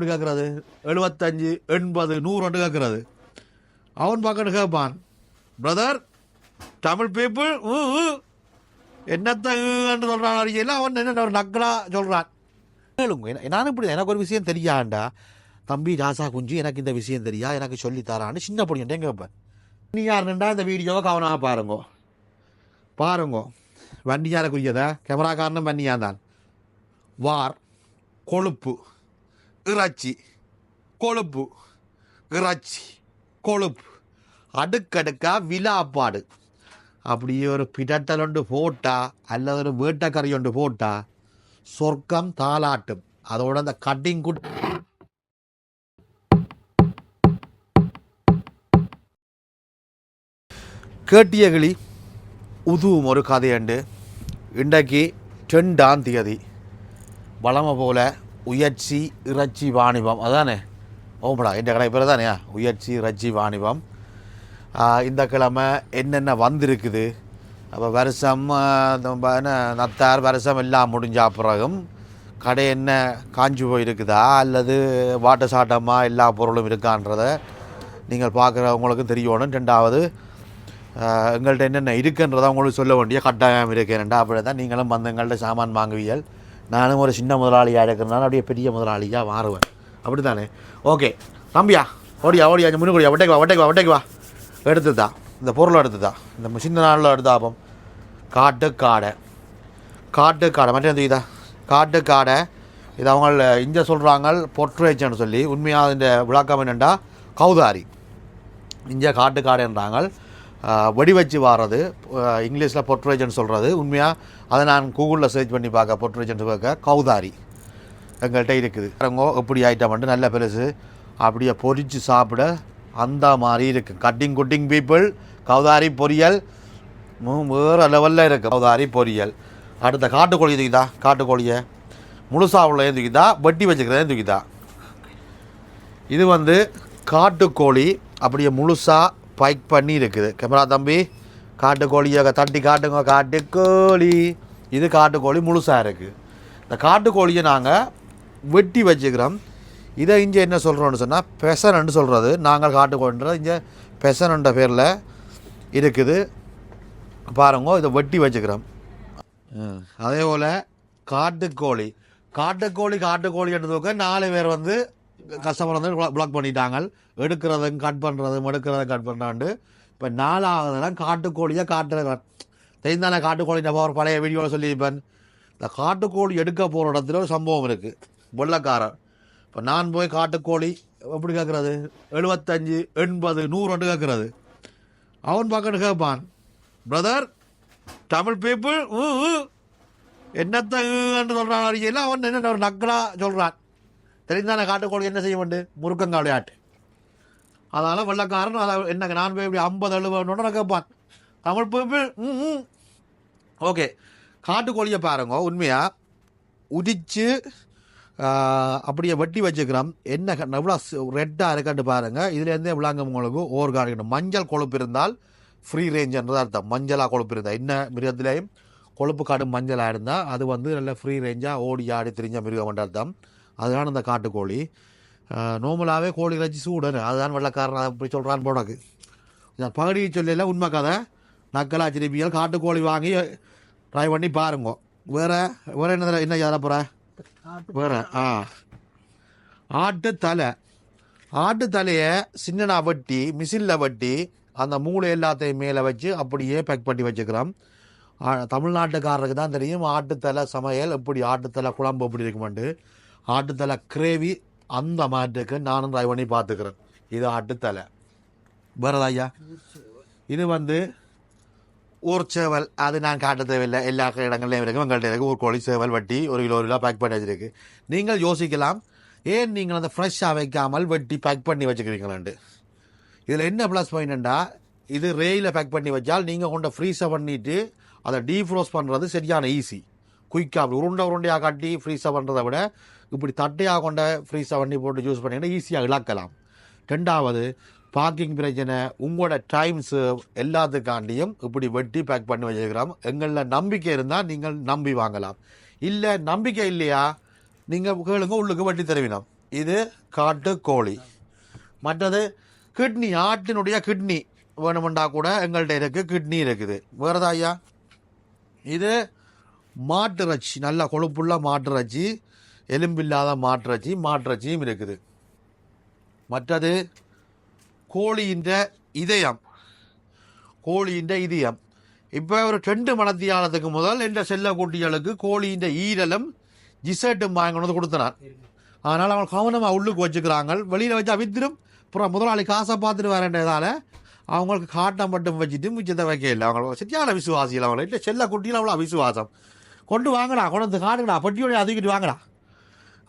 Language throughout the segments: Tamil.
எப்படி கேட்கறது எழுபத்தஞ்சு எண்பது நூறு ரெண்டு கேட்கறது அவன் பார்க்கணும் கேட்பான் பிரதர் தமிழ் பீப்புள் என்னத்த என்று சொல்கிறான் அறிக்கையில் அவன் என்ன ஒரு நக்கலா சொல்கிறான் கேளுங்க நானும் இப்படி எனக்கு ஒரு விஷயம் தெரியாண்டா? தம்பி ராசா குஞ்சு எனக்கு இந்த விஷயம் தெரியா? எனக்கு சொல்லி தரான்னு சின்ன பொடியன்ட்டே கேட்பேன். நீ யாருண்டா இந்த வீடியோவை கவனமாக பாருங்க. பாருங்க. வண்டியாருக்குரியதா கேமராக்காரனும் வண்டியான் தான் வார் கொழுப்பு. இறைச்சி கொழுப்பு இறைச்சி கொழுப்பு அடுக்கடுக்கா விழாப்பாடு. அப்படியே ஒரு பிடட்டல் ஒன்று போட்டா அல்லது ஒரு வேட்டக்கறி ஒன்று போட்டா சொர்க்கம் தாளாட்டும் அதோட அந்த கட்டிங் குட் கேட்டிய கிளி உதுவும் ஒரு கதையண்டு. இன்றைக்கு ரெண்டாம் தேதி. வளமை போல உயர்ச்சி இறைச்சி வாணிபம். அதானே? ஓமடா இந்த கடை பேர் தானே உயர்ச்சி இறைச்சி வாணிபம். இந்த கிழமை என்னென்ன வந்திருக்குது? அப்போ வருஷம் என்ன நத்தார் வருஷம் எல்லாம் முடிஞ்ச பிறகும் கடை என்ன காஞ்சி போயிருக்குதா? அல்லது வாட்ட சாட்டமாக எல்லா பொருளும் இருக்கான்றதை நீங்கள் பார்க்குறவங்களுக்கும் தெரியணும். ரெண்டாவது எங்கள்கிட்ட என்னென்ன இருக்குன்றதை உங்களுக்கு சொல்ல வேண்டிய கட்டாயம் இருக்கேன்டா அப்படி தான் நீங்களும் வந்து எங்கள்கிட்ட சாமான் வாங்குவீர்கள். நானும் ஒரு சின்ன முதலாளியாக இருக்கிறனால அப்படியே பெரிய முதலாளியாக மாறுவேன். அப்படி தானே ஓகே. தம்பியா ஓடியா ஓடியா இந்த முன்னுக்குடியா ஒட்டைக்கு வா ஒட்டைக்கு வா ஒட்டைக்கு வா. எடுத்துதா. இந்த பொருளை எடுத்துதா. இந்த சின்ன நாளில் எடுத்தாப்பம் காட்டு காடை. காட்டு காடை. மட்டும் தெரியுதா காட்டு காடை. இது அவங்க இங்கே சொல்கிறாங்க பொட்ரேச்சன்னு சொல்லி. உண்மையாக இந்த விளக்கம் என்னென்னா கௌதாரி. இங்கே காட்டு காடைன்றாங்க. வெடி வச்சு வாரது இங்கிலீஷில் பொட்ரேஜன் சொல்கிறது உண்மையாக அதை நான் கூகுளில் சர்ச் பண்ணி பார்க்க பொட்ரேஜன் பார்க்க கௌதாரி. எங்கள்கிட்ட இருக்குது. இறங்கோ எப்படி ஐட்டம் நல்ல பெருசு. அப்படியே பொரித்து சாப்பிட அந்த மாதிரி இருக்குது கட்டிங் குட்டிங் பீப்புள் கௌதாரி பொரியல். வேறு லெவலில் இருக்குது கௌதாரி பொரியல். அடுத்த காட்டுக்கோழி தூக்கிதா காட்டுக்கோழியை. முழுசா உள்ள தூக்கிதா வட்டி வச்சுக்கிறதே தூக்கிதா இது வந்து காட்டுக்கோழி. அப்படியே முழுசாக பைக் பண்ணி இருக்குது. கேமரா தம்பி காட்டுக்கோழியை தட்டி காட்டுங்க காட்டுக்கோழி. இது காட்டுக்கோழி முழுசாக இருக்குது இந்த காட்டுக்கோழியை நாங்கள் வெட்டி வச்சுக்கிறோம். இதை இங்கே என்ன சொல்கிறோன்னு சொன்னால் பெசனன்னு சொல்கிறது நாங்கள் காட்டுக்கோழின்றது இங்கே பெசனன்ற பேரில் இருக்குது. பாருங்க இதை வெட்டி வச்சுக்கிறோம். அதே போல் காட்டுக்கோழி. காட்டுக்கோழி காட்டுக்கோழி எடுத்துக்க நாலு பேர் வந்து கஸ்டமர் வந்து பிளாக் பண்ணிட்டாங்க எடுக்கிறதும் கட் பண்ணுறதும் எடுக்கிறதும் கட் பண்ணுறாண்டு இப்போ நாலாவதுலாம் காட்டுக்கோழியை காட்டுற தெரிந்தானே காட்டுக்கோழி நம்ம ஒரு பழைய வீடியோவில் சொல்லியிருப்பேன். இந்த காட்டுக்கோழி எடுக்க போகிற இடத்துல ஒரு சம்பவம் இருக்குது வெள்ளக்காரன். இப்போ நான் போய் காட்டுக்கோழி எப்படி கேட்குறது எழுபத்தஞ்சு எண்பது நூறு ரெண்டு கேட்குறது அவன் பார்க்கணும் கேட்பான் பிரதர் தமிழ் பீப்புள் என்னத்த என்று சொல்கிறான் அறிக்கையில் அவன் என்ன ஒரு நக்கலாக சொல்கிறான் தெரிந்தான காட்டுக்கோழி என்ன செய்ய வேண்டு முருக்கங்காடு விளையாட்டு அதனால் வெள்ளக்காரன் அதை என்ன நான் போய் இப்படி ஐம்பது எழுபதுன்னு கேட்பான். தமிழ் பீப்புள் ம் ஓகே. காட்டுக்கோழியை பாருங்க உண்மையாக உதிச்சு அப்படியே வெட்டி வச்சுக்கிறோம். என்ன எவ்வளோ ரெட்டாக இருக்கான்னு பாருங்கள் இதுலேருந்தே விளாங்க உங்களுக்கு ஓர்கானிக் மஞ்சள் கொழுப்பு இருந்தால் ஃப்ரீ ரேஞ்சுன்றது அர்த்தம். மஞ்சளாக கொழுப்பு இருந்தால் என்ன மிருகத்துலேயும்? கொழுப்பு காடு மஞ்சளாக இருந்தால் அது வந்து நல்ல ஃப்ரீ ரேஞ்சாக ஓடி ஆடி திரிஞ்ச மிருகம் அர்த்தம். அதுதான் இந்த காட்டுக்கோழி. நோமலாகவே கோழி இறைச்சி சூடனு. அதுதான் வெள்ளக்காரன் அப்படி சொல்கிறான் போனக்கு நான் பகுதியை சொல்லல உண்மை கதை. நக்கலாச்சிரிப்பியல் காட்டுக்கோழி வாங்கி ட்ரை பண்ணி பாருங்க. வேறு வேறு என்ன என்ன யார வேறு ஆ. ஆட்டு தலை. ஆட்டு தலையை சின்னனா வெட்டி மிஷினில் வெட்டி அந்த மூளை எல்லாத்தையும் மேலே வச்சு அப்படியே பேக் பண்ணி வச்சுக்கிறோம். தமிழ்நாட்டுக்காரருக்கு தான் தெரியும் ஆட்டுத்தலை சமையல் எப்படி ஆட்டுத்தலை குழம்பு எப்படி இருக்குமெண்டு ஆட்டுத்தலை கிரேவி அந்த மாட்டுக்கு நானும் ட்ரை பண்ணி பார்த்துக்கிறேன். இது ஆட்டுத்தலை வேறதா ஐயா? இது வந்து ஊர் சேவல். அது நான் காட்ட தேவையில்லை. எல்லா இடங்கள்லையும் இருக்குது எங்கள்கிட்ட இருக்குது ஒரு கோழி சேவல் வட்டி ஒரு கிலோ ஒரு கிலோ பேக் பண்ணி வச்சிருக்கு. நீங்கள் யோசிக்கலாம். ஏன் நீங்கள் அந்த ஃப்ரெஷ்ஷாக வைக்காமல் வெட்டி பேக் பண்ணி வச்சுக்கிறீங்களாண்டு. இதில் என்ன ப்ளஸ் பாயிண்ட்டா இது ரேயில் பேக் பண்ணி வச்சால் நீங்கள் கொண்ட ஃப்ரீஸை பண்ணிவிட்டு அதை டீஃப்ரோஸ் பண்ணுறது சரியான ஈஸி குயிக்காக அப்படி உருண்டை உருண்டையாக காட்டி ஃப்ரீஸாக பண்ணுறதை விட இப்படி தட்டையாக கொண்ட ஃப்ரீஸாக பண்ணி போட்டு யூஸ் பண்ணிங்கன்னா ஈஸியாக இழக்கலாம். ரெண்டாவது பார்க்கிங் பிரச்சனை உங்களோட டைம்ஸு எல்லாத்துக்காண்டியும் இப்படி வெட்டி பேக் பண்ணி வச்சுருக்கிறோம். எங்களில் நம்பிக்கை இருந்தால் நீங்கள் நம்பி வாங்கலாம். இல்லை நம்பிக்கை இல்லையா? நீங்கள் கேளுங்க உள்ளுக்கு வட்டி தருவினோம். இது காட்டு கோழி. மற்றது கிட்னி ஆட்டினுடைய கிட்னி வேணுமெண்டா கூட எங்கள்கிட்ட இருக்குது கிட்னி இருக்குது. வேறதா ஐயா? இது மாட்டுறச்சி நல்லா கொழுப்புள்ள மாட்டிறைச்சி எலும்பில்லாத மாட்டுறச்சி மாட்டுறச்சியும் இருக்குது. மற்றது கோழியின்ற இதயம். கோழியின்ற இதயம். இப்போ ஒரு ரெண்டு மணத்தியாலத்துக்கு முதல் என்ற செல்ல குட்டிகளுக்கு கோழியின் ஈரலும் ஜிசர்ட்டும் வாங்கி கொண்டு கொடுத்தனான் அதனால் அவங்க கவனமாக உள்ளுக்கு வச்சுக்கிறாங்க வெளியில் வச்சு அவித்திரும் அப்புறம் முதலாளி காசை பார்த்துட்டு வரேன்றதால அவங்களுக்கு காட்டம் மட்டும் வச்சுட்டு மிச்சத்தை வைக்க இல்லை. அவங்க சரியான விசுவாசிகள் அவங்களை. இல்லை செல்ல குட்டியில் அவ்வளோ விசுவாசம் கொண்டு வாங்கடா கொண்டு வந்து காட்டுங்கடா பட்டியோட அதுக்கிட்டு வாங்கடா.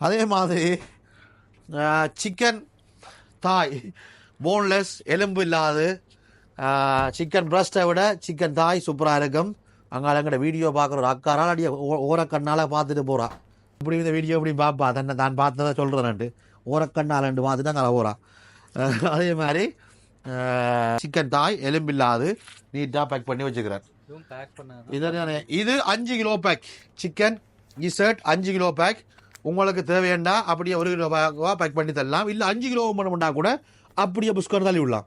அதே மாதிரி சிக்கன் தாய் போன்லெஸ் எலும்பு இல்லாது சிக்கன் பிரஸ்ட்டை விட சிக்கன் தாய் சூப்பராக இருக்கும். அங்கே எங்கட வீடியோ பார்க்குற ஒரு அக்காரால் அடிய ஓரக்கண்ணால் பார்த்துட்டு போகிறா இப்படி இந்த வீடியோ இப்படி பார்ப்பா தன்னை தான் பார்த்ததை சொல்கிறேன்ட்டு ஓரக்கண்ணாலண்டு பார்த்துட்டு அங்கே போகிறா அதே மாதிரி சிக்கன் தாய் எலும்பில்லாது நீட்டாக பேக் பண்ணி வச்சுக்கிறேன் இதுதானே இது அஞ்சு கிலோ பேக் சிக்கன் இசர்ட் அஞ்சு கிலோ பேக் உங்களுக்கு தேவையாண்டா அப்படியே ஒரு கிலோ பேக் பண்ணி தரலாம். இல்லை அஞ்சு கிலோ பண்ணா கூட அப்படியே புஷ்கர் தள்ளி விடலாம்.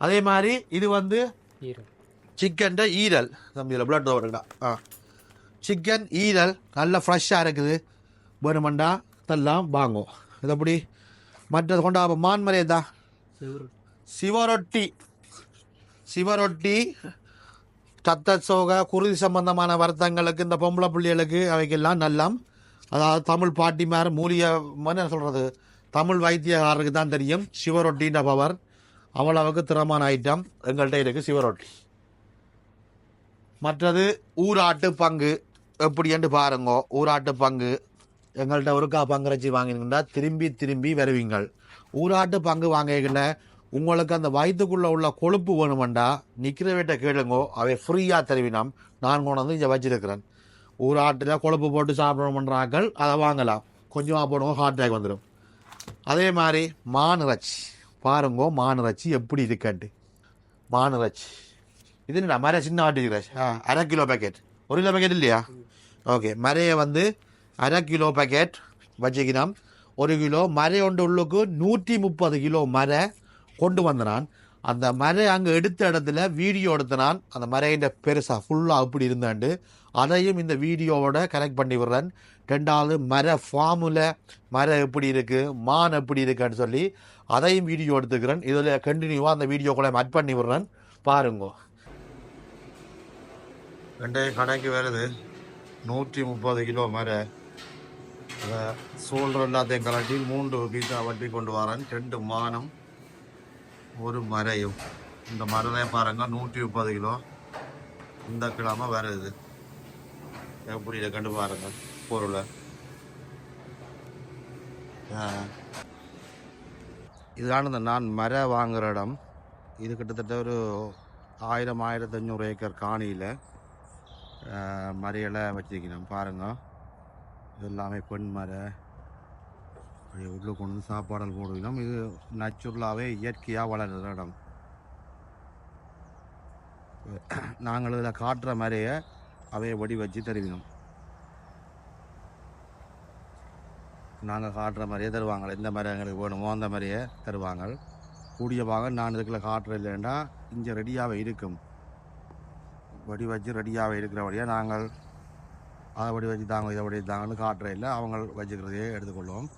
அதே மாதிரி இது வந்து சிக்கன் ஈரல். தம்பியில் பிளட் வருங்கடா ஆ. சிக்கன் ஈரல் நல்ல ஃப்ரெஷ்ஷாக இருக்குது. வேணுமெண்டா தரலாம் வாங்கும் இது அப்படி மற்றது கொண்டா மான் மரியாதா செவரு சிவரொட்டி. சிவரொட்டி. சத்த சோக குருதி சம்பந்தமான வருத்தங்களுக்கு இந்த பொம்பளை பிள்ளைகளுக்கு அவைக்கெல்லாம் நல்லம். அதாவது தமிழ் பாட்டிமார் மூலிகை என்ன சொல்கிறது தமிழ் வைத்தியக்காரருக்கு தான் தெரியும். சிவரொட்டின்ற பவர். அவ்வளவுக்கு திறமான ஐட்டம். எங்கள்கிட்ட இருக்குது சிவரொட்டி. மற்றது ஊராட்டு பங்கு. எப்படி என்று பாருங்கோ ஊராட்டு பங்கு. எங்கள்கிட்ட ஒருக்கா பங்குறச்சி வாங்கினீங்கன்னா திரும்பி திரும்பி வருவீங்கள். ஊராட்டு பங்கு வாங்கிக்கின்ற உங்களுக்கு அந்த வயிற்றுக்குள்ளே உள்ள கொழுப்பு வேணுமெண்டா நிற்கிறவட்ட கேளுங்கோ அவை ஃப்ரீயாக தருவினாம். நான் கொண்டு வந்து இங்கே வச்சிருக்கிறேன். ஊராட்டில் கொழுப்பு போட்டு சாப்பிடணுமன்றாக்கள் அதை வாங்கலாம். கொஞ்சமாக போடுவோம் ஹார்ட் அட்டாக் வந்துடும் அதே மாதிரி மானிறச்சி இறைச்சி பாருங்கோ மானிறச்சி எப்படி இருக்காட்டு மானிறச்சி இது என்னடா மர சின்ன ஆட்டு ஆ அரை கிலோ பேக்கெட் ஒரு கிலோ பேக்கெட் இல்லையா? ஓகே மரையை வந்து அரை கிலோ பேக்கெட் வச்சுக்கினோம். ஒரு கிலோ மரை ஒன்று உள்ளுக்கு நூற்றி முப்பது கிலோ மரை கொண்டு வந்தனான். அந்த மரை அங்கே எடுத்த இடத்துல வீடியோ எடுத்தனான். அந்த மரையின் பெருசாக ஃபுல்லாக அப்படி இருந்தாண்டு. அதையும் இந்த வீடியோவோட கனெக்ட் பண்ணி விடுறேன். ரெண்டாவது மர ஃபார்மில் மரம் எப்படி இருக்குது மான் எப்படி இருக்குன்னு சொல்லி அதையும் வீடியோ எடுத்துக்கிறேன். இதில் கண்டினியூவாக அந்த வீடியோக்குள்ளே அட் பண்ணி விடுறேன். பாருங்கோ. ரெண்டே கணக்கு வருது. நூற்றி முப்பது கிலோ மர அதை சோல்டர் எல்லாத்தையும் கலட்டி மூன்று பீஸா வட்டி கொண்டு வரேன். ரெண்டு மானம். ஒரு மரையும். இந்த மரமே பாருங்க நூற்றி முப்பது கிலோ. இந்த கிழமை வருது எப்படி இதை கண்டு பாருங்க பொருளை. இதுதான் இந்த நான் மர வாங்குற இடம். இது கிட்டத்தட்ட ஒரு ஆயிரம் ஆயிரத்தஞ்சூறு ஏக்கர் காணியில் மரையெல்லாம் வச்சிருக்கணும் பாருங்க இது எல்லாமே பெண் மரை. அப்படியே உள்ளே கொண்டு வந்து சாப்பாடல் போடுவோம் இது நேச்சுரலாகவே இயற்கையாக வளர்கிற இடம். நாங்கள் இதில் காட்டுற மாதிரியே அவையை வடி வச்சு தருவினோம். நாங்கள் காட்டுற மாதிரியே தருவாங்க. எந்த மாதிரி எங்களுக்கு வேணுமோ அந்த மாதிரியே தருவாங்க. கூடிய பாகம் நான் இதுக்குள்ள காட்டுற இல்லைன்னா இங்கே ரெடியாகவே இருக்கும். வடி வச்சு ரெடியாகவே இருக்கிறபடியாக நாங்கள் அதை வடி வச்சு தாங்க இதை வடி தாங்கன்னு காட்டுற இல்லை அவங்க வச்சுக்கிறதையே எடுத்துக்கொள்வோம்.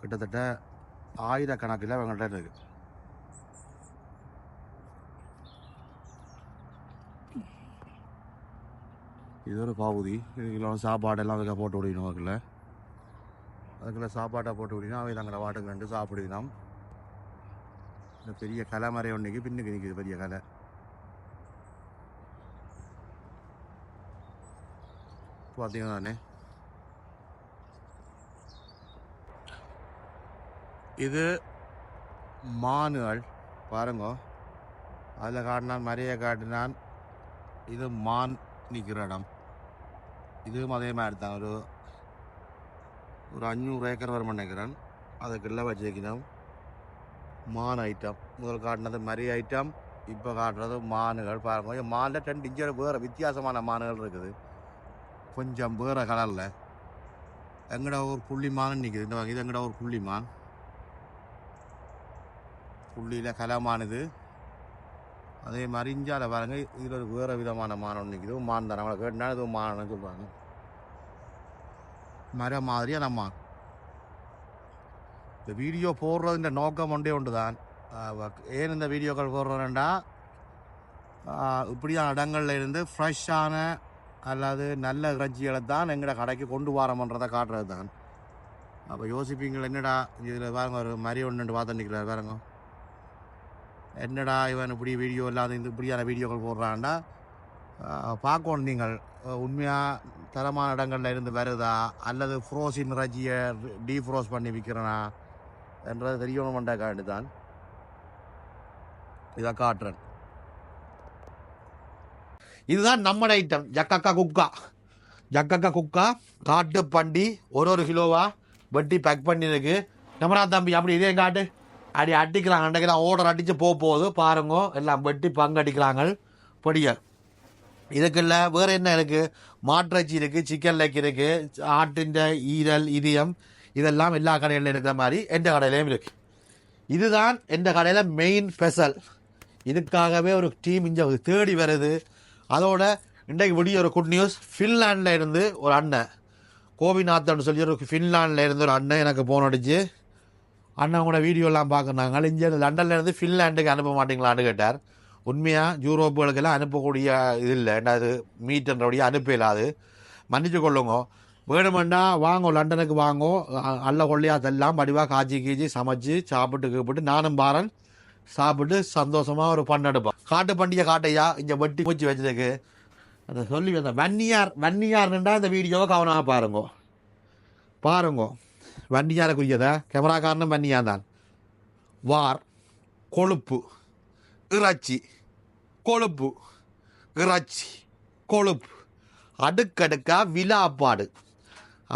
கிட்டத்தட்ட ஆயிரக்கணக்கில் அவங்கள்ட்ட இருக்கு. இது ஒரு பகுதி இதுக்குள்ள சாப்பாடெல்லாம் அதுக்காக போட்டு விடணும் அதுக்குள்ள. அதுக்குள்ள சாப்பாட்டை போட்டு விடணும் அவை தங்களை வாட்டுக்கு ரெண்டு சாப்பிடுவினோம் இந்த பெரிய கலை மறை ஒன்றைக்கு பின்னுக்கு நிற்கிது பெரிய கலை. பார்த்தீங்கன்னா தானே இது மானுகள். பாருங்க. அதில் காட்டினான் மறைய காட்டினான். இது மான் நிற்கிற இடம். இதுவும் அதே மாதிரி தான் ஒரு ஒரு அஞ்சூறு ஏக்கர் வரும் நினைக்கிறேன். அதுக்குள்ள வச்சுக்கணும் மான் ஐட்டம் முதல் காட்டினது மரி ஐட்டம் இப்போ காட்டுறது மானுகள். பாருங்க. மானில் ரெண்டு இஞ்சி வேறு வித்தியாசமான மானுகள் இருக்குது. கொஞ்சம் வேறு கலரில் எங்கட ஒரு புள்ளிமான் நிற்குது இந்த இது எங்கட ஒரு புள்ளிமான் புள்ளியில் கலமானது. அதே மாதிரி இஞ்சால பாருங்க இதில் ஒரு வேறு விதமான மானம் ஒன்று நிற்குது மான் தான் அவங்கள கேட்டால் இது மானம்னு சொல்லுவாங்க. மரம் மாதிரியான மான் இந்த வீடியோ போடுறதுன்ற நோக்கம் ஒன்றே ஒன்று தான் ஏன் இந்த வீடியோக்கள் போடுறோன்னா இப்படியான இடங்களில் இருந்து ஃப்ரெஷ்ஷான அல்லது நல்ல இறைச்சிகளை தான் எங்கட கடைக்கு கொண்டு வரோம்ன்றதை காட்டுறது தான் அப்போ யோசிப்பீங்கள் என்னடா இதில் பாருங்க ஒரு மரி ஒன்று பார்த்து நிற்கிறார் பாருங்க. என்னடா இவன் இப்படி வீடியோ இல்லாத இந்த இப்படியான வீடியோக்கள் போடுறான்டா? பார்க்கணும் நீங்கள். உண்மையாக தரமான இடங்களில் இருந்து வருதா? அல்லது ஃப்ரோசின் ரஜியை டீஃப்ரோஸ் பண்ணி விற்கிறனா என்றது தெரியணுமெண்டாக்காண்டி தான் இதை காட்டுறேன். இதுதான் நம்மட ஐட்டம் ஜக்கக்கா குக்கா. ஜக்கக்கா குக்கா காட்டு பண்டி ஒரு ஒரு கிலோவா வெட்டி பேக் பண்ணியிருக்கு நம்மரா தம்பி அப்படி இதே காட்டு. அடி அடிக்கலாம் அன்றைக்கு தான் ஓடர் அடித்து போக போகுது. பாருங்க எல்லாம் வெட்டி பங்கு அடிக்கிறாங்க பொடிய. இதுக்குள்ள வேறு என்ன இருக்குது மாட்டிறைச்சி இருக்குது சிக்கன் லெக் இருக்குது ஆட்டின் ஈரல் இதயம். இதெல்லாம் எல்லா கடையிலும் இருக்கிற மாதிரி எந்த கடையிலையும் இருக்குது இதுதான் எந்த கடையில் மெயின் ஸ்பெஷல் இதுக்காகவே ஒரு டீம் இங்கே தேடி வருது. அதோட இன்றைக்கு விடிய ஒரு குட் நியூஸ் ஃபின்லாண்டில் இருந்து ஒரு அண்ணன். கோபிநாத்தன் சொல்லி ஒரு ஃபின்லாண்டில் இருந்து ஒரு அண்ணன் எனக்கு ஃபோன் அடிச்சு அண்ணன் கூட வீடியோலாம் பார்க்குறாங்க இங்கே லண்டன்லேருந்து ஃபின்லேண்டுக்கு ஃபின்லாண்டுக்கு அனுப்ப மாட்டீங்களான்னு கேட்டார். உண்மையாக யூரோப்புகளுக்கெல்லாம் அனுப்பக்கூடிய இது இல்லை. என்னது மீட்ன்றபடியே அனுப்ப மன்னிச்சு கொள்ளுங்க. வேணுமெண்டா வாங்கோ லண்டனுக்கு வாங்கோ. அல்ல கொள்ளையா அதெல்லாம் வடிவாக காய்ச்சி கீச்சி சமைச்சு சாப்பிட்டு கூப்பிட்டு நானும் பாரன். சாப்பிட்டு சந்தோஷமாக ஒரு பண்ணெடுப்போம் காட்டு பண்டிகை காட்டையா? இங்கே வெட்டி பூச்சி வச்சதுக்கு. அதை சொல்லி வந்தேன். வன்னியார் வன்னியார்னுண்டா இந்த வீடியோவை கவனமாக பாருங்க. பாருங்க. வன்னியானக்குரியதை கேமரா காரணம் வன்னியார் தான் வார் கொழுப்பு இறைச்சி கொழுப்பு இறைச்சி கொழுப்பு. அடுக்கடுக்கா விழாப்பாடு.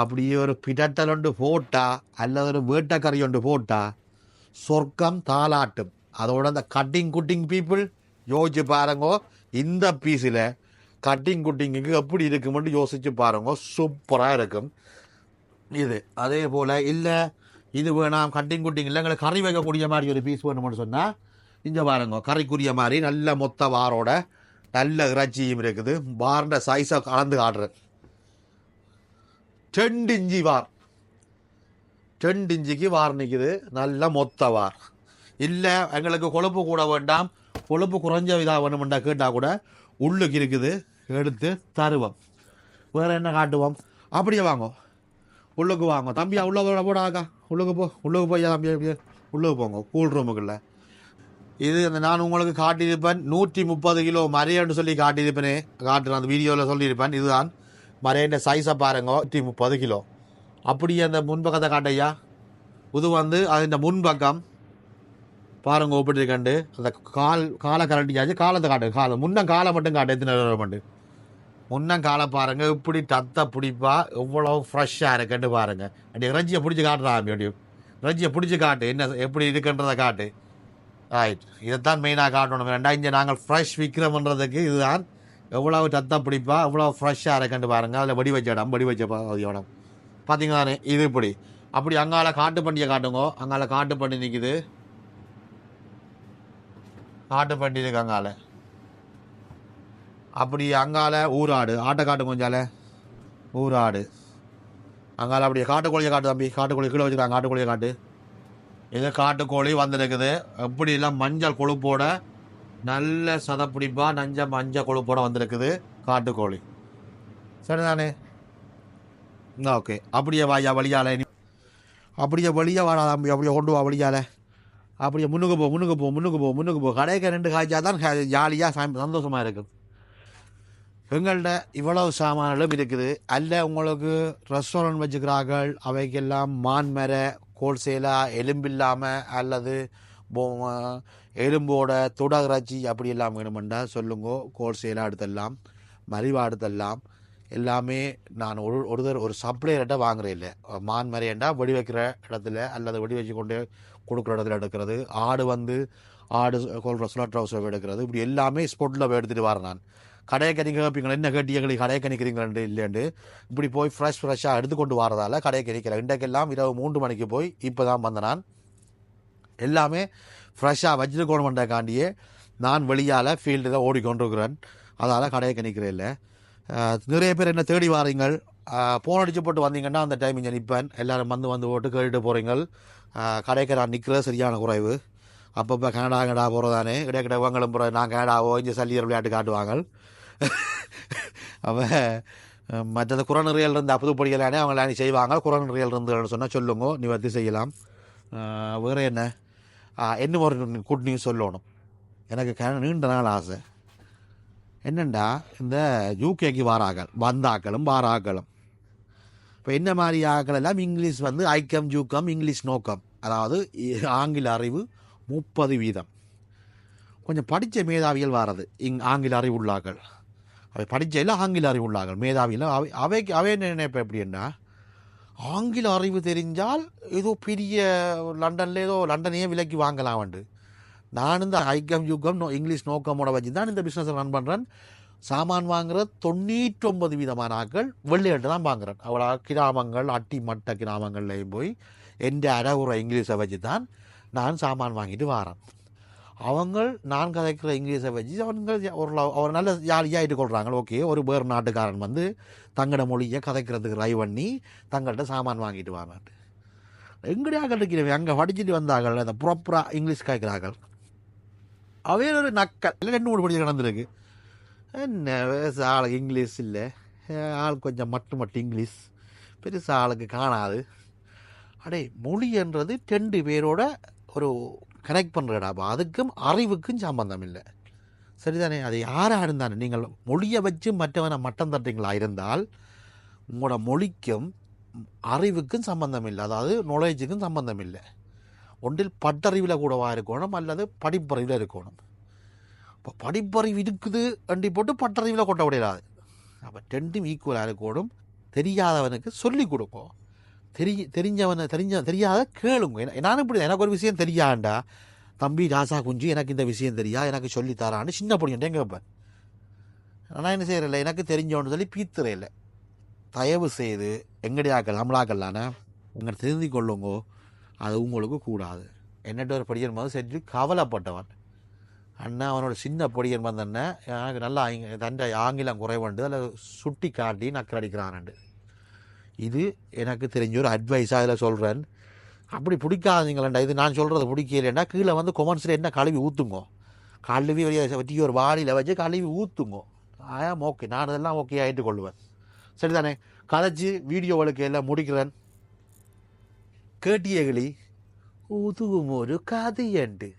அப்படியே ஒரு பிடட்டல் ஒன்று போட்டா அல்லது ஒரு வேட்டக்கறி ஒன்று போட்டா சொர்க்கம் தாளாட்டும். அதோட அந்த கட்டிங் குட்டிங் பீப்புள் யோசிச்சு பாருங்கோ இந்த பீஸில் கட்டிங் குட்டிங்குக்கு எப்படி இருக்குமென்று யோசிச்சு பாருங்க சூப்பராக இருக்கும். இது. அதே போல் இல்லை இது வேணாம் கட்டிங் குட்டிங் இல்லை எங்களுக்கு கறி வைக்கக்கூடிய மாதிரி ஒரு பீஸ் வேணும்னு சொன்னால் இங்கே பாருங்க கறிக்குரிய மாதிரி நல்ல மொத்த வாரோட நல்ல இறைச்சியும் இருக்குது. வாரண்ட சைஸை கலந்து காட்டுறேன் ரெண்டு இஞ்சி வார். ரெண்டு இஞ்சிக்கு வார் நிற்குது நல்ல மொத்த வார். இல்லை எங்களுக்கு கொழுப்பு கூட வேண்டாம். கொழுப்பு குறைஞ்ச இதாக வேணுமெண்டா கேட்டால் கூட உள்ளுக்கு இருக்குது. எடுத்து தருவோம். வேறு என்ன காட்டுவோம்? அப்படியே வாங்குவோம் உள்ளுக்கு வாங்க. தம்பியா உள்ள போட போடாக்கா உள்ளுக்கு போ உள்ளுக்கு போய் தம்பி அப்படியே உள்ளுக்கு போங்க. கூல் ரூமுக்குள்ள இது அந்த நான் உங்களுக்கு காட்டியிருப்பேன். நூற்றி முப்பது கிலோ மரையன்னு சொல்லி காட்டியிருப்பேனே. காட்டுறேன் அந்த வீடியோவில் சொல்லியிருப்பேன். இதுதான். மரையண்ட சைஸை பாருங்க. நூற்றி முப்பது கிலோ. அப்படியே அந்த முன்பக்கத்தை காட்டையா இது வந்து அதிൻ്റെ முன்பக்கம். பாருங்க ஒப்பிட்டு கண்டு அந்த கால் காலை கரண்டியாச்சு. காலத்தை காட்டு. காலை முன்ன காலை மட்டும் காட்டு. எத்தனை மட்டும் முன்னம் காலை பாருங்க இப்படி தத்த பிடிப்பா எவ்வளோ ஃப்ரெஷ்ஷாக இருக்குன்னு பாருங்க. அப்படி இறைச்சியை பிடிச்சி காட்டுறா அப்படியும் இறைச்சியை பிடிச்சி காட்டு என்ன எப்படி இருக்குன்றதை காட்டு. ரைட் இதைத்தான் மெயினாக காட்டணும். ரெண்டா இங்கே நாங்கள் ஃப்ரெஷ் விற்கிறோம்ன்றதுக்கு இதுதான். எவ்வளோ தத்த பிடிப்பா எவ்வளோ ஃப்ரெஷ்ஷாக இருக்குன்னு பாருங்க. அதில் வடி வச்ச இடம் வடி வச்ச இடம் பார்த்தீங்களானே இது இப்படி. அப்படி அங்கால காட்டு பண்டிகை காட்டுங்கோ. அங்கால காட்டு பண்ணி நிற்கிது காட்டு பண்டி இருக்கு அங்கால. அப்படி அங்கால ஊராடு. ஆட்டை காட்டு கொஞ்சால. ஊராடு. அங்கால அப்படியே காட்டுக்கோழியை காட்டு தம்பி. காட்டுக்கோழி கீழே வச்சுருக்காங்க காட்டுக்கோழியை காட்டு. இது காட்டுக்கோழி வந்திருக்குது. எப்படி எல்லாம் மஞ்சள் கொழுப்போட நல்ல சதப்பிடிப்பா நஞ்ச மஞ்சள் கொழுப்போட வந்திருக்குது காட்டுக்கோழி. சரிதானே? ஓகே. அப்படியே வாயா வழியால. நீ அப்படியே வழியா வாடா தம்பி. அப்படியே கொண்டு வா வழியால. அப்படியே முன்னுக்கு போ முன்னுக்கு போ முன்னுக்கு போ முன்னுக்கு போ. கடைக்கு ரெண்டு காய்ச்சா தான் ஜாலியாக சந்தோஷமாக இருக்குது எங்கள்கிட்ட இவ்வளவு சாமான்களும் இருக்குது. அல்ல உங்களுக்கு ரெஸ்டாரண்ட் வச்சுக்கிறார்கள். அவைக்கெல்லாம் மான்மர ஹோல்சேலாக எலும்பில்லாமல் அல்லது எலும்போட தொடராட்சி அப்படி எல்லாம் வேணுமெண்டா சொல்லுங்க. ஹோல்சேலாக எடுத்துடலாம் மலிவாக எடுத்துடலாம் எல்லாமே நான் ஒரு ஒருத்தர் ஒரு சப்ளையர்கிட்ட வாங்குறேன் இல்லை. மான் மறையண்டா வெடி வைக்கிற இடத்துல அல்லது வெடி வச்சு கொண்டு கொடுக்குற இடத்துல எடுக்கிறது. ஆடு வந்து ஆடு கொள்கிற ஸ்லாட் ஹவுஸில் எடுக்கிறது. இப்படி எல்லாமே ஸ்பாட்டில் எடுத்துகிட்டு வரேன் நான். கடையை கறி கேட்பீங்களா என்ன கேட்டீங்க கடையை கணிக்கிறீங்களே இல்லைண்டு இப்படி போய் ஃப்ரெஷ் ஃப்ரெஷ்ஷாக எடுத்து கொண்டு வரதால கடையை கறிக்கிறேன் இன்றைக்கெல்லாம் இரவு மூன்று மணிக்கு போய் இப்போ தான் வந்த நான். எல்லாமே ஃப்ரெஷ்ஷாக வச்சிருக்கணுமெண்டக்காண்டியே நான் வெளியால் ஃபீல்டில் ஓடிக்கொண்டிருக்கிறேன். அதால் கடையை கணிக்கிறேன் இல்லை நிறைய பேர் என்ன தேடி வாரீங்கள். ஃபோன் அடிச்சு போட்டு வந்தீங்கன்னா அந்த டைம் இங்கே நிற்பேன் எல்லோரும் வந்து வந்து போட்டு கேட்டுட்டு போகிறீங்கள் கடைக்கு நான் நிற்கிறது சரியான குறைவு. அப்பப்போ கனடா கனடா போகிறதானே கிடையா கிடையா உங்களும் போகிற நான் கனடாவோ இங்கே சல்லியர் விளையாட்டு காட்டுவாங்க. அவன் அஹ், மற்றது குறநெறியல் இருந்து புதுப்படிகளானே அவங்கள அணி செய்வாங்க. குறநெறியல் இருந்து சொன்னால் சொல்லுங்க நிவர்த்தி செய்யலாம். வேறு என்ன? என்ன இன்னும் ஒரு குட் நியூஸ் சொல்லணும். எனக்கு க நீண்ட நாள் ஆசை. என்னண்டா? இந்த யூகேக்கு வாராக்கள். வந்தாக்களும் வாராக்களும். இப்போ என்ன மாதிரி ஆக்கள் எல்லாம்? இங்கிலீஷ் வந்து ஐக்கம் ஜூக்கம் இங்கிலீஷ் நோக்கம். அதாவது ஆங்கில அறிவு முப்பது வீதம். கொஞ்சம் படித்த மேதாவிகள் வாரது. இங் ஆங்கில அறிவு உள்ளாக்கள் அவை எல்லாம் ஆங்கில அறிவுள்ளார்கள். மேதாவியில் அவை அவைக்கு அவை நினைப்பேன் எப்படின்னா ஆங்கில அறிவு தெரிஞ்சால் ஏதோ பெரிய லண்டனில் ஏதோ லண்டனையே விலைக்கு வாங்கலாம் வந்து நான் இந்த ஐக்கம் யுக்கம் நோ இங்கிலீஷ் நோக்கமோட வச்சு தான் இந்த பிஸ்னஸை ரன் பண்ணுறேன் சாமான் வாங்குற தொண்ணூற்றொம்பது விதமான ஆட்கள் வெள்ளையிட்டு தான் வாங்குறேன். அவ்வளோ கிராமங்கள் அட்டி மட்ட கிராமங்கள்லையும் போய் எந்த அறகுற இங்கிலீஷை வச்சு தான் நான் சாமான் வாங்கிட்டு வாரேன். அவங்க நான் கதைக்கிற இங்கிலீஷை வச்சு அவங்க ஒரு அவர் நல்ல ஜாலியாக கொள்கிறாங்க ஓகே ஒரு வேறு நாட்டுக்காரன் வந்து தங்களோட மொழியை கதைக்கிறதுக்கு ரை பண்ணி தங்கள்கிட்ட சாமான் வாங்கிட்டு வாங்கிட்டு எங்கடையாக இருக்கிறவங்க அங்கே படிச்சுட்டு வந்தார்கள் அந்த ப்ராப்பராக இங்கிலீஷ் கேட்குறார்கள். அவே ஒரு நக்கல். இல்லை ரெண்டு மூணு படிச்சு நடந்திருக்கு. என்ன ஆள் இங்கிலீஷ் இல்லை. ஆள் கொஞ்சம் மட்டு மட்டும் இங்கிலீஷ். பெருசாக ஆளுக்கு காணாது. அடே மொழின்றது ரெண்டு பேரோட ஒரு கனெக்ட் பண்ணுறடா அதுக்கும் அறிவுக்கும் சம்பந்தம் இல்லை சரிதானே? அது யாராக இருந்தானே நீங்கள் மொழியை வச்சு மற்றவனை மட்டம் தட்டுங்களா இருந்தால் உங்களோட மொழிக்கும் அறிவுக்கும் சம்பந்தம் இல்லை அதாவது நாலேஜுக்கும் சம்பந்தம் இல்லை ஒன்றில் பட்டறிவில் கூடவா இருக்கணும் அல்லது படிப்பறிவில் இருக்கணும். இப்போ படிப்பறிவு இருக்குது அண்டி போட்டு பட்டறிவில் கொட்ட முடியாது அப்போ ரெண்டும் ஈக்குவலாக இருக்கணும். தெரியாதவனுக்கு சொல்லி கொடுக்கும் தெரிய தெரிஞ்சவனை தெரிஞ்ச தெரியாத கேளுங்க. என- நானும் இப்படி தான். எனக்கு ஒரு விஷயம் தெரியாண்டா? தம்பி ராசா குஞ்சு எனக்கு இந்த விஷயம் தெரியா? எனக்கு சொல்லி தரான்னு சின்ன பொடியன்ட்டே கேட்பேன் நான் என்ன செய்யறதில்ல எனக்கு தெரிஞ்சவனு சொல்லி பீத்துறே இல்லை தயவு செய்து எங்கடையாக்கள் நம்மளாக்கல்லானே உங்களை தெரிந்து கொள்ளுங்கோ. அது உங்களுக்கு கூடாது. என்னட்டு ஒரு படியன் வந்து செஞ்சு கவலைப்பட்டவன். அண்ணா அவனோட சின்ன பொடியன் வந்தண்ணே எனக்கு நல்லா தண்டை ஆங்கிலம் குறைவண்டு. அதில் சுட்டி காட்டி நக்கடிக்கிறான்ண்டு இது எனக்கு தெரிஞ்ச ஒரு அட்வைஸாக இதில் சொல்கிறேன் அப்படி பிடிக்காதீங்களேண்டா. இது நான் சொல்கிறது பிடிக்கலண்டா கீழே வந்து கொமன்ஸில் என்ன கழுவி ஊற்றுங்க கழுவி வெளியே வட்டி ஒரு வாளியில் வச்சு கழுவி ஊற்றுங்கோ ஆயாம் ஓகே நான் இதெல்லாம் ஓகே ஆகிட்டு கொள்வேன் சரிதானே? கதைச்சி வீடியோவளுக்கு எல்லாம் முடிக்கிறேன். கேட்டியகளி உதுவும் ஒரு கதையண்டு.